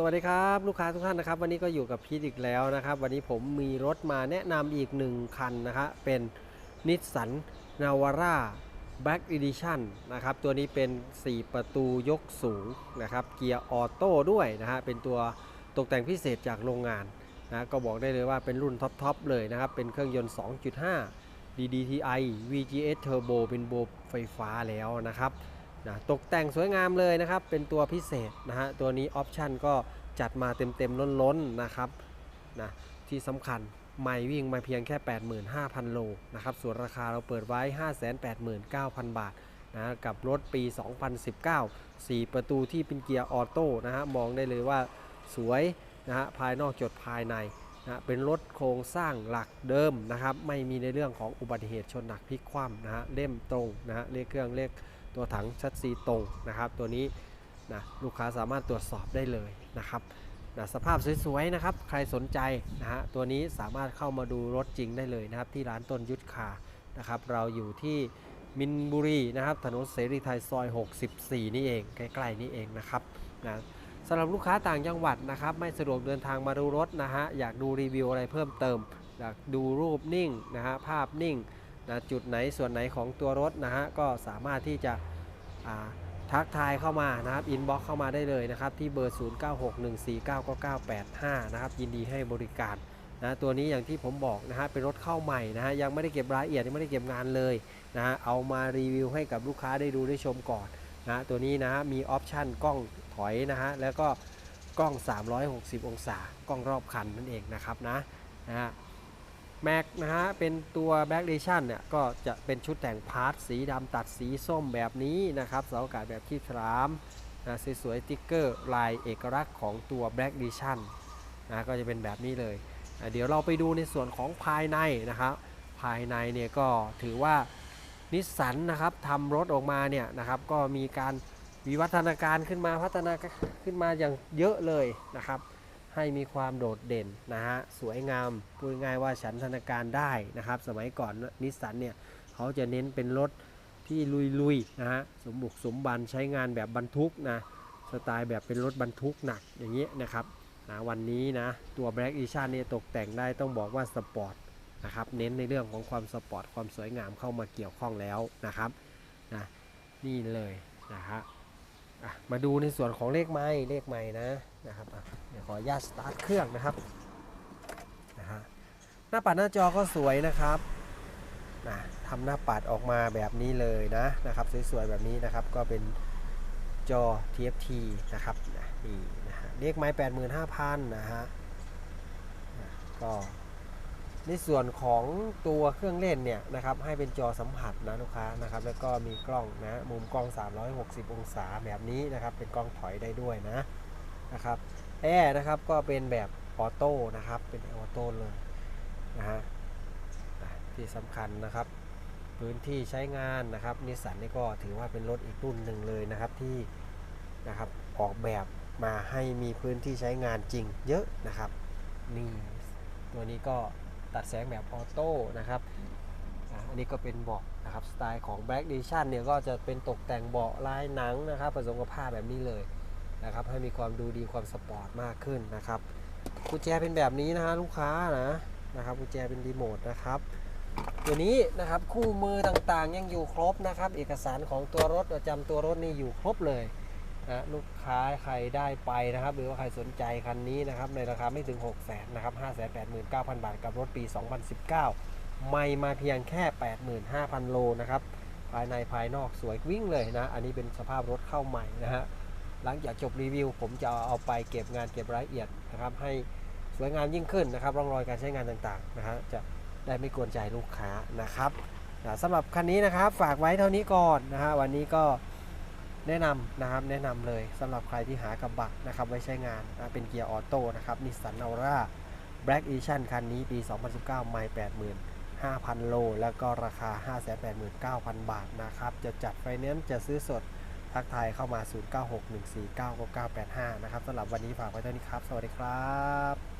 สวัสดีครับลูกค้าทุกท่านนะครับ วันนี้ก็อยู่กับพีทอีกแล้วนะครับ วันนี้ผมมีรถมาแนะนำอีกหนึ่งคันนะครับเป็นนิสสันนาวาร่า Black Edition นะครับ ตัวนี้เป็น 4 ประตูยกสูงนะครับ เกียร์ออโต้ด้วยนะฮะเป็นตัวตกแต่งพิเศษจากโรงงานนะก็บอกได้เลยว่าเป็นรุ่นท็อปๆเลยนะครับ เป็นเครื่องยนต์ 2.5 DDTi VGS Turbo เป็นโบไฟฟ้าแล้วนะครับ นะตกแต่งสวยงามเลยนะครับ เป็นตัวพิเศษนะฮะ ตัวนี้ออปชันก็จัดมาเต็มๆล้นๆนะครับนะที่สำคัญไม่วิ่งมาเพียงแค่ 85,000 โลนะครับ ส่วนราคาเราเปิดไว้ 589,000 บาทนะกับรถปี 2019 4 ประตูที่เป็นเกียร์ออโต้นะฮะ มองได้เลยว่าสวยนะฮะ ภายนอกจดภายในนะเป็นรถโครงสร้างหลักเดิมนะครับ ไม่มีในเรื่องของอุบัติเหตุชนหนักพลิกคว่ำนะฮะ เล่มตรงนะฮะ เลขเครื่องเลข ตัวถังชัดซีตรงนะครับ ตัวนี้นะลูกค้าสามารถตรวจสอบได้เลยนะครับนะสภาพสวยๆนะครับ ใครสนใจนะฮะตัวนี้สามารถเข้ามาดูรถจริงได้เลยนะครับ ที่ร้านต้นยุทธคานะครับ เราอยู่ที่มินบุรีนะครับ ถนนเสรีไทยซอย 64 นี่เองใกล้ๆนี่เองนะครับนะสำหรับลูกค้าต่างจังหวัดนะครับ ไม่สะดวกเดินทางมาดูรถนะฮะอยากดูรีวิวอะไรเพิ่มเติมอยากดูรูปนิ่งนะฮะภาพนิ่ง นะจุดไหนส่วนไหนของตัวรถนะฮะก็สามารถที่จะทักทายเข้ามานะครับอินบ็อกเข้ามาได้เลยนะครับที่เบอร์ 0961499985 นะครับยินดีให้บริการนะตัวนี้อย่างที่ผมบอกนะฮะเป็นรถเข้าใหม่นะฮะยังไม่ได้เก็บรายละเอียดยังไม่ได้เก็บงานเลยนะฮะเอามารีวิวให้กับลูกค้าได้ดูได้ชมก่อนนะตัวนี้นะฮะมีออปชันกล้องถอยนะฮะแล้วก็กล้อง 360 องศากล้องรอบคันนั่นเองนะครับนะนะฮะ แม็กนะฮะ เป็นตัว Black Edition เนี่ย ก็จะเป็นชุดแต่งพาร์ทสีดำตัดสีส้มแบบนี้นะครับเสาอากาศแบบที่สามนะสวยๆติ๊กเกอร์ลายเอกลักษณ์ของตัว Black Edition นะก็จะเป็นแบบนี้เลยอะเดี๋ยวเราไปดูในส่วนของภายในนะครับ ภายในเนี่ยก็ถือว่านิสสันนะครับทำรถออกมาเนี่ยนะครับก็มีการวิวัฒนาการขึ้นมาพัฒนาขึ้นมาอย่างเยอะเลยนะครับ ให้มีความโดดเด่นนะฮะสวยงามพูดง่ายๆว่าฉันทนาการได้นะครับ สมัยก่อนนิสสันเนี่ยเขาจะเน้นเป็นรถที่ลุยๆนะฮะสมบุกสมบันใช้งานแบบบรรทุกนะสไตล์แบบเป็นรถบรรทุกหนักอย่างเงี้ยนะครับนะวันนี้นะตัว Black Edition เนี่ยตกแต่งได้ต้องบอกว่าสปอร์ตนะครับเน้นในเรื่องของความสปอร์ตความสวยงามเข้ามาเกี่ยวข้องแล้วนะครับนะนี่เลยนะฮะ มาดูในส่วนของเลขไม้เลขไม้นะนะครับเดี๋ยวขออนุญาตสตาร์ทเครื่องนะครับนะฮะหน้าปัดหน้าจอก็สวยนะครับนะทำหน้าปัดออกมาแบบนี้เลยนะนะครับสวยๆแบบนี้นะครับก็เป็นจอ TFT นะครับนะนี่นะฮะเลขไม้ 85,000 นะฮะนะก็ ในส่วนของตัวเครื่องเล่นเนี่ยนะครับให้เป็นจอสัมผัสนะลูกค้านะครับแล้วก็มีกล้องนะมุมกล้อง 360 องศาแบบนี้นะครับเป็นกล้องถอยได้ด้วยนะนะครับแอร์นะครับก็เป็นแบบออโต้นะครับเป็นออโต้เลยนะฮะอะที่สำคัญนะครับ พื้นที่ใช้งานนะครับนิสสันนี่ก็ถือว่าเป็นรถอีกรุ่นหนึ่งเลยนะครับที่นะครับออกแบบมาให้มีพื้นที่ใช้งานจริงเยอะนะครับนี่ตัวนี้ก็ ตัดแสงแบบออโต้นะครับอันนี้ก็เป็นเบาะนะครับสไตล์ของ Black Edition เนี่ยก็จะเป็นตกแต่งเบาะลายหนังนะครับผสมกับผ้าแบบนี้เลยนะครับให้มีความดูดีความสปอร์ตมากขึ้นนะครับกุญแจเป็นแบบนี้นะฮะลูกค้านะนะครับกุญแจเป็นรีโมทนะครับตัวนี้นะครับคู่มือต่างๆยังอยู่ครบนะครับ เอกสารของตัวรถประจำตัวรถนี่อยู่ครบเลย นะลูกค้าใครได้ไปนะครับ หรือว่าใครสนใจคันนี้นะครับ ในราคาไม่ถึง 6 0 0 0 0นะครับ589,000 บาทกับรถปี 2019 ไม่มาเพียงแค่ 85,000 โลนะครับ ภายในภายนอกสวยวิ่งเลยนะ อันนี้เป็นสภาพรถเข้าใหม่นะฮะหลังจากจบรีวิว ผมจะเอาไปเก็บงานเก็บรายละเอียดนะครับ ให้สวยงามยิ่งขึ้นนะครับร่องรอยการใช้งานต่างๆนะฮะจะได้ไม่กวนใจลูกค้านะครับสำหรับคันนี้นะครับ ฝากไว้เท่านี้ก่อนนะฮะวันนี้ก็ แนะนำนะครับแนะนำเลยสำหรับใครที่หากระบะนะครับไว้ใช้งานนะเป็นเกียร์ออโต้นะครับนิสสันน a ร่า Black Edition คันนี้ปี 2019 ไม่85,000 โล แล้วก็ราคา 589,000 บาทนะครับ จะจัดไฟแนนซ์จะซื้อสดทักทายเข้ามา 0961499985 นะครับสำหรับวันนี้ฝากไว้เท่านี้ครับ สวัสดีครับ